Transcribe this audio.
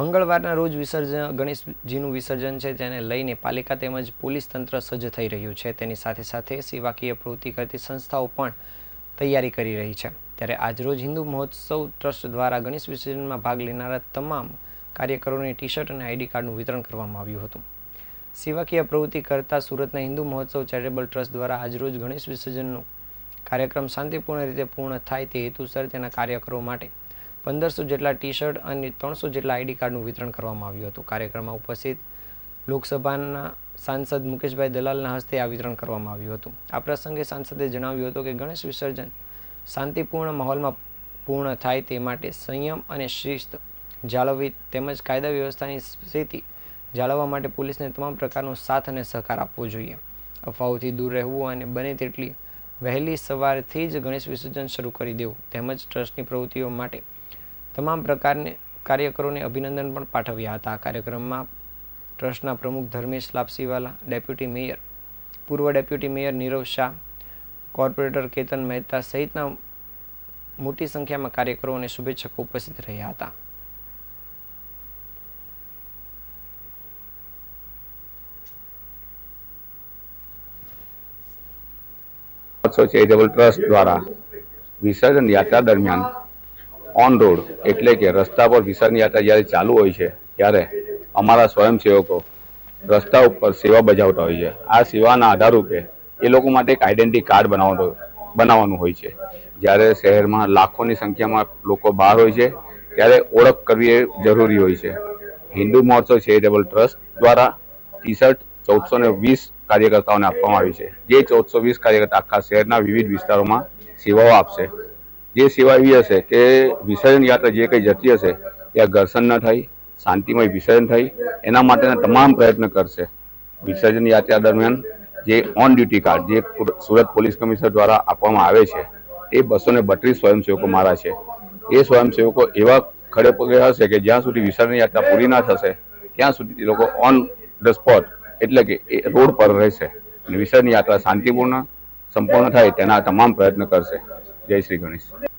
મંગળવારના રોજ વિસર્જન, ગણેશજીનું વિસર્જન છે તેને લઈને પાલિકા તેમજ પોલીસ તંત્ર સજ્જ થઈ રહ્યું છે. તેની સાથે સાથે સેવાકીય પ્રવૃત્તિ કરતી સંસ્થાઓ પણ તૈયારી કરી રહી છે. ત્યારે આજરોજ હિન્દુ મહોત્સવ ટ્રસ્ટ દ્વારા ગણેશ વિસર્જનમાં ભાગ લેનારા તમામ કાર્યકરોને ટી શર્ટ અને આઈડી કાર્ડનું વિતરણ કરવામાં આવ્યું હતું. સેવાકીય પ્રવૃત્તિ કરતા સુરતના હિન્દુ મહોત્સવ ચેરિટેબલ ટ્રસ્ટ દ્વારા આજરોજ ગણેશ વિસર્જનનો કાર્યક્રમ શાંતિપૂર્ણ રીતે પૂર્ણ થાય તે હેતુસર તેના કાર્યકરો માટે પંદરસો જેટલા ટી શર્ટ અને ત્રણસો જેટલા આઈડી કાર્ડનું વિતરણ કરવામાં આવ્યું હતું. કાર્યક્રમમાં ઉપસ્થિત લોકસભાના સાંસદ મુકેશભાઈ દલાલના હસ્તે આ વિતરણ કરવામાં આવ્યું હતું. આ પ્રસંગે સાંસદે જણાવ્યું હતું કે ગણેશ વિસર્જન શાંતિપૂર્ણ માહોલમાં પૂર્ણ થાય તે માટે સંયમ અને શિસ્ત જાળવવી તેમજ કાયદા વ્યવસ્થાની સ્થિતિ જાળવવા માટે પોલીસને તમામ પ્રકારનો સાથ અને સહકાર આપવો જોઈએ. અફવાઓથી દૂર રહેવું અને બને તેટલી વહેલી સવારથી જ ગણેશ વિસર્જન શરૂ કરી દેવું તેમજ ટ્રસ્ટની પ્રવૃત્તિઓ માટે તમામ પ્રકારને કાર્યકરોને અભિનંદન પણ પાઠવ્યા હતા. કાર્યક્રમમાં ટ્રસ્ટના પ્રમુખ ધર્મેશ લાપસીવાલા, ડેપ્યુટી મેયર, પૂર્વ deputy mayor Nirav Shah, corporator Ketan Mehta સહિતના મોટી સંખ્યામાં કાર્યકરો અને શુભેચ્છકો ઉપસ્થિત રહ્યા હતા. ચેરિટેબલ ટ્રસ્ટ દ્વારા વિસર્જન યાત્રા દરમિયાન ઓન રોડ એટલે કે રસ્તા પર વિસર્જન યાત્રા જ્યારે ચાલુ હોય છે, ત્યારે અમારા સ્વયંસેવકો રસ્તા ઉપર સેવા બજાવતા હોય છે. આ સેવાના આધારરૂપે એ લોકો માટે એક આઈડેન્ટિટી કાર્ડ બનાવવાનું બનાવવાનું હોય છે. જ્યારે શહેરમાં લાખોની સંખ્યામાં લોકો બહાર હોય છે, ત્યારે ઓળખ કરવી એ જરૂરી હોય છે. હિન્દુ મહોત્સવ ચેરિટેબલ ટ્રસ્ટ દ્વારા ટી શર્ટ ચૌદસો ને વીસ કાર્યકર્તાઓને આપવામાં આવી છે. જે ચૌદસો વીસ કાર્યકર્તા આખા શહેરના વિવિધ વિસ્તારોમાં સેવાઓ આપશે. જે સેવા એવી હશે કે વિસર્જન યાત્રા જે કંઈ જતી હશે ત્યાં ઘર્ષણ ન થાય, શાંતિમય વિસર્જન થાય, એના માટેના તમામ પ્રયત્ન કરશે. વિસર્જન યાત્રા દરમિયાન જે ઓન ડ્યુટી કાર્ડ જે સુરત પોલીસ કમિશનર દ્વારા આપવામાં આવે છે, એ બસો ને બત્રીસ સ્વયંસેવકો મારા છે. એ સ્વયંસેવકો એવા ખડે પગે હશે કે જ્યાં સુધી વિસર્જન યાત્રા પૂરી ના થશે, ત્યાં સુધી એ લોકો ઓન ધ સ્પોટ એટલે કે એ રોડ પર રહેશે. અને વિસર્જન યાત્રા શાંતિપૂર્ણ, સંપૂર્ણ થાય તેના તમામ પ્રયત્ન કરશે. જય શ્રી ગણેશ.